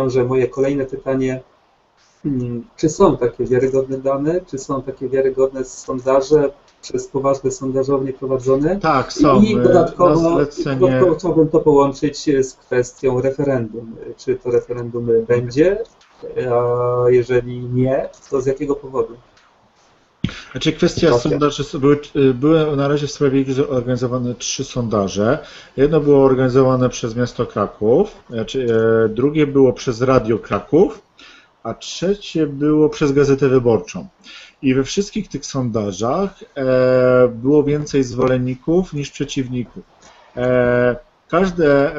wiąże moje kolejne pytanie. Hmm, Czy są takie wiarygodne dane? Czy są takie wiarygodne sondaże przez poważne sondażownie prowadzone? Tak, są. I e, dodatkowo, zlecenie... dodatkowo chciałbym to połączyć z kwestią referendum. Czy to referendum będzie? A jeżeli nie, to z jakiego powodu? Znaczy kwestia sondaży, były, były na razie w sprawie ich zorganizowane trzy sondaże. Jedno było organizowane przez miasto Kraków, znaczy, e, drugie było przez Radio Kraków, a trzecie było przez Gazetę Wyborczą. I we wszystkich tych sondażach e, było więcej zwolenników niż przeciwników. E, każde,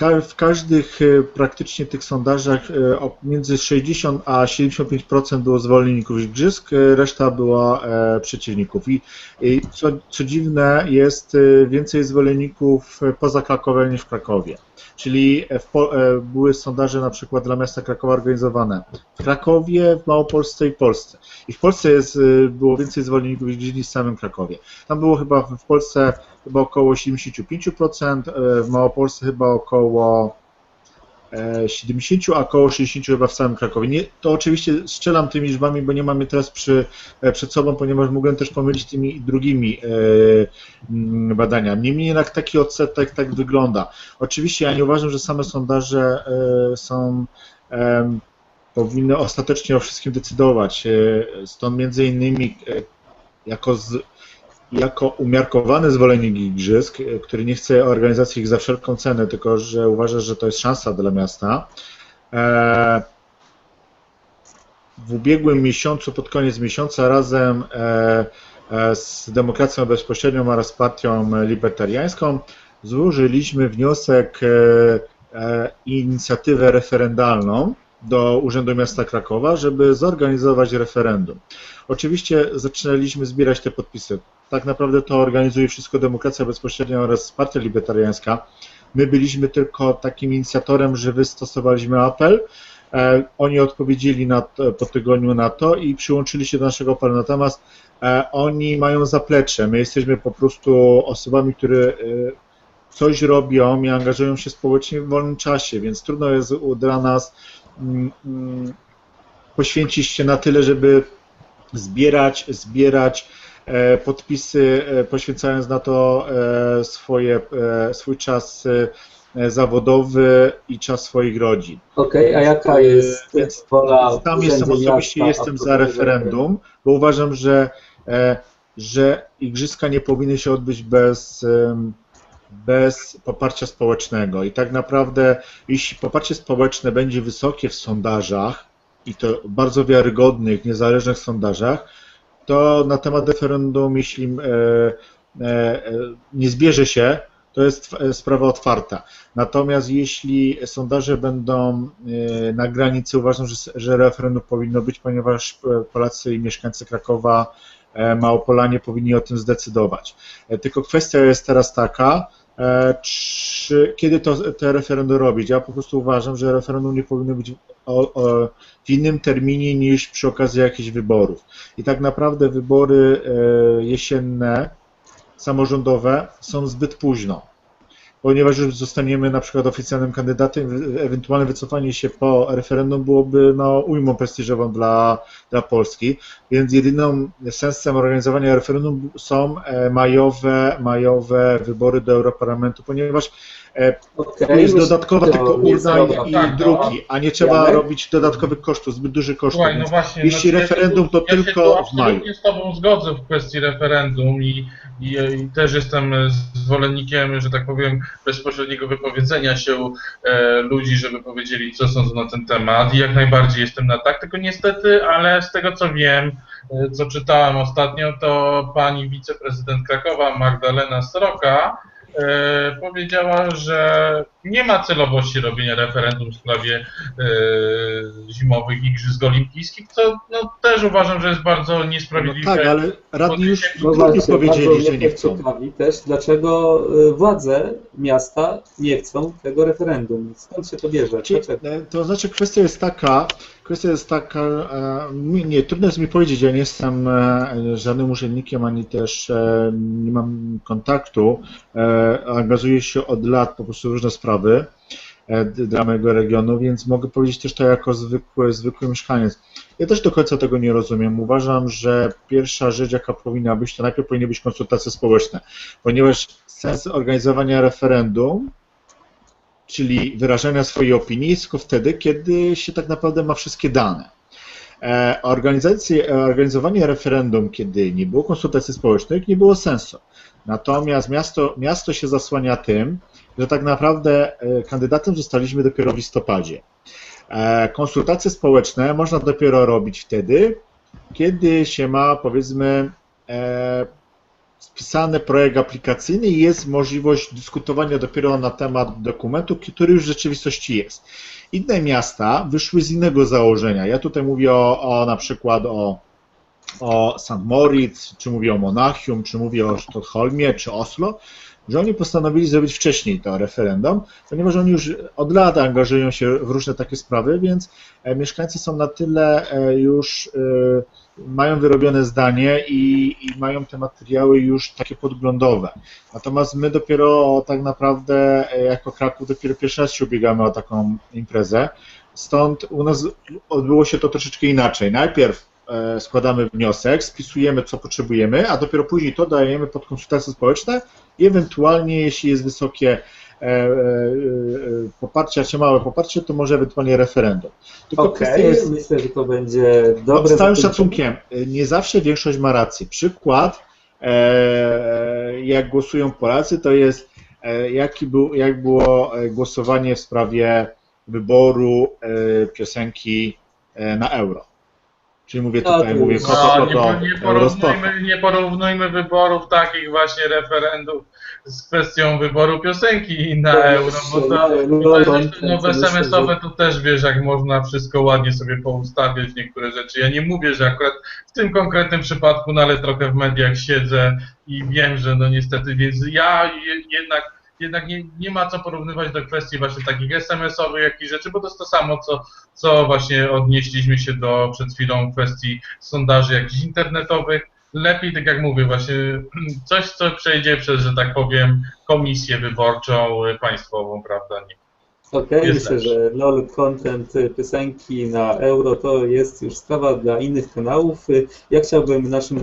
w każdych e, praktycznie tych sondażach e, między 60 a 75% było zwolenników igrzysk, e, reszta była przeciwników. I, co, co dziwne, jest więcej zwolenników poza Krakowem niż w Krakowie. Czyli w były sondaże na przykład dla miasta Krakowa organizowane w Krakowie, w Małopolsce i Polsce. I w Polsce jest, było więcej zwolenników niż w samym Krakowie. Tam było chyba w Polsce chyba około 75%, e, w Małopolsce chyba około e, 70, a około 60 chyba w samym Krakowie. Nie, to oczywiście strzelam tymi liczbami, bo nie mamy teraz przy, e, przed sobą, ponieważ mogłem też pomylić tymi drugimi e, mm, badaniami. Niemniej jednak taki odsetek tak wygląda. Oczywiście ja nie uważam, że same sondaże e, są em, powinny ostatecznie o wszystkim decydować. E, Stąd między innymi e, jako z, jako umiarkowany zwolennik igrzysk, e, który nie chce organizacji ich za wszelką cenę, tylko że uważa, że to jest szansa dla miasta. E, W ubiegłym miesiącu, pod koniec miesiąca, razem e, z Demokracją Bezpośrednią oraz Partią Libertariańską złożyliśmy wniosek, inicjatywę referendalną do Urzędu Miasta Krakowa, żeby zorganizować referendum. Oczywiście zaczynaliśmy zbierać te podpisy. Tak naprawdę to organizuje wszystko Demokracja Bezpośrednia oraz Partia Libertariańska. My byliśmy tylko takim inicjatorem, że wystosowaliśmy apel. E, Oni odpowiedzieli na po tygodniu na to i przyłączyli się do naszego apelu. Natomiast e, oni mają zaplecze. My jesteśmy po prostu osobami, które e, coś robią i angażują się społecznie w wolnym czasie, więc trudno jest dla nas poświęcić się na tyle, żeby zbierać, zbierać e, podpisy, e, poświęcając na to e, swoje, swój czas zawodowy i czas swoich rodzin. Okej, a jaka jest Więc wola Tam jestem osobiście, jestem za referendum, bo uważam, że, że igrzyska nie powinny się odbyć bez, bez poparcia społecznego. I tak naprawdę, jeśli poparcie społeczne będzie wysokie w sondażach, i to bardzo wiarygodnych, niezależnych sondażach, to na temat referendum, jeśli e, e, e, nie zbierze się, to jest e, sprawa otwarta. Natomiast jeśli sondaże będą e, na granicy, uważam, że, że referendum powinno być, ponieważ e, Polacy i mieszkańcy Krakowa, Małopolanie powinni o tym zdecydować. Tylko kwestia jest teraz taka, czy, kiedy to, to referendum robić. Ja po prostu uważam, że referendum nie powinno być o, o, w innym terminie niż przy okazji jakichś wyborów. I tak naprawdę wybory jesienne, samorządowe są zbyt późno. Ponieważ już zostaniemy na przykład oficjalnym kandydatem, ewentualne wycofanie się po referendum byłoby no, ujmą prestiżową dla, dla Polski, więc jedynym sensem organizowania referendum są e, majowe, majowe wybory do Europarlamentu, ponieważ e, to jest dodatkowa tylko to jest urna i, Tak, no. druki, a nie trzeba Janek? robić dodatkowych kosztów, zbyt kosztów. Słuchaj, no właśnie. jeśli znaczy, referendum, to ja się tylko tu w maju. absolutnie z Tobą zgodzę w kwestii referendum i, i, i też jestem zwolennikiem, że tak powiem, bezpośredniego wypowiedzenia się e, ludzi, żeby powiedzieli, co sądzą na ten temat. I jak najbardziej jestem na tak, tylko niestety, ale z tego co wiem, e, co czytałem ostatnio, to pani wiceprezydent Krakowa Magdalena Sroka e, powiedziała, że nie ma celowości robienia referendum w sprawie e, zimowych Igrzysk Olimpijskich, co no, też uważam, że jest bardzo No niesprawiedliwe. tak, ale radni już No właśnie, powiedzieli, że nie chcą. ciekawi też, dlaczego y, władze miasta nie chcą tego referendum. Skąd się to bierze? Ci- Dlaczego? e, To znaczy kwestia jest taka, kwestia jest taka, e, nie, trudno jest mi powiedzieć, ja nie jestem e, żadnym urzędnikiem, ani też e, nie mam kontaktu, angażuję się od lat po prostu w różne sprawy. dla mojego regionu, więc mogę powiedzieć też to jako zwykły, zwykły mieszkaniec. Ja też do końca tego nie rozumiem. Uważam, że pierwsza rzecz, jaka powinna być, to najpierw powinny być konsultacje społeczne, ponieważ sens organizowania referendum, czyli wyrażania swojej opinii, tylko wtedy, kiedy się tak naprawdę ma wszystkie dane. E, e, organizowanie referendum, kiedy nie było konsultacji społecznych, nie było sensu. Natomiast miasto, miasto się zasłania tym, że tak naprawdę e, kandydatem zostaliśmy dopiero w listopadzie. Konsultacje społeczne można dopiero robić wtedy, kiedy się ma, powiedzmy, spisany projekt aplikacyjny i jest możliwość dyskutowania dopiero na temat dokumentu, który już w rzeczywistości jest. Inne miasta wyszły z innego założenia. Ja tutaj mówię o, o na przykład o, o St. Moritz, czy mówię o Monachium, czy mówię o Sztokholmie, czy Oslo, że oni postanowili zrobić wcześniej to referendum, ponieważ oni już od lat angażują się w różne takie sprawy, więc e, mieszkańcy są na tyle e, już e, mają wyrobione zdanie i, i mają te materiały już takie podglądowe. Natomiast my dopiero tak naprawdę jako Kraków dopiero pierwszy raz się ubiegamy o taką imprezę. Stąd u nas odbyło się to troszeczkę inaczej. Najpierw składamy wniosek, spisujemy co potrzebujemy, a dopiero później to dajemy pod konsultacje społeczne i ewentualnie jeśli jest wysokie e, e, e, poparcie, czy małe poparcie, to może ewentualnie referendum. Tylko kwestia jest, myślę, że to będzie dobre. z całym szacunkiem, nie zawsze większość ma rację. Przykład, e, jak głosują Polacy, to jest e, jaki był, jak było e, głosowanie w sprawie wyboru e, piosenki e, na euro. Czyli mówię No, tutaj, to mówię koto, No, nie, koto, nie, Eurosport. porównujmy, nie porównujmy wyborów takich właśnie referendów z kwestią wyboru piosenki na To euro, już, bo to, e, to jest, no to myślę, SMS-owe że- to też wiesz, jak można wszystko ładnie sobie poustawiać niektóre rzeczy. Ja nie mówię, że akurat w tym konkretnym przypadku, no ale trochę w mediach siedzę i wiem, że no niestety, więc ja je, jednak jednak nie, nie ma co porównywać do kwestii właśnie takich SMS-owych jakichś rzeczy, bo to jest to samo, co, co właśnie odnieśliśmy się do przed chwilą kwestii sondaży jakichś internetowych. Lepiej, tak jak mówię, właśnie coś, co przejdzie przez, że tak powiem, komisję wyborczą państwową, prawda? Nie. Okej, Jest myślę, lepszy. że LOL content y, piosenki na euro to jest już sprawa dla innych kanałów. Y, Ja chciałbym naszym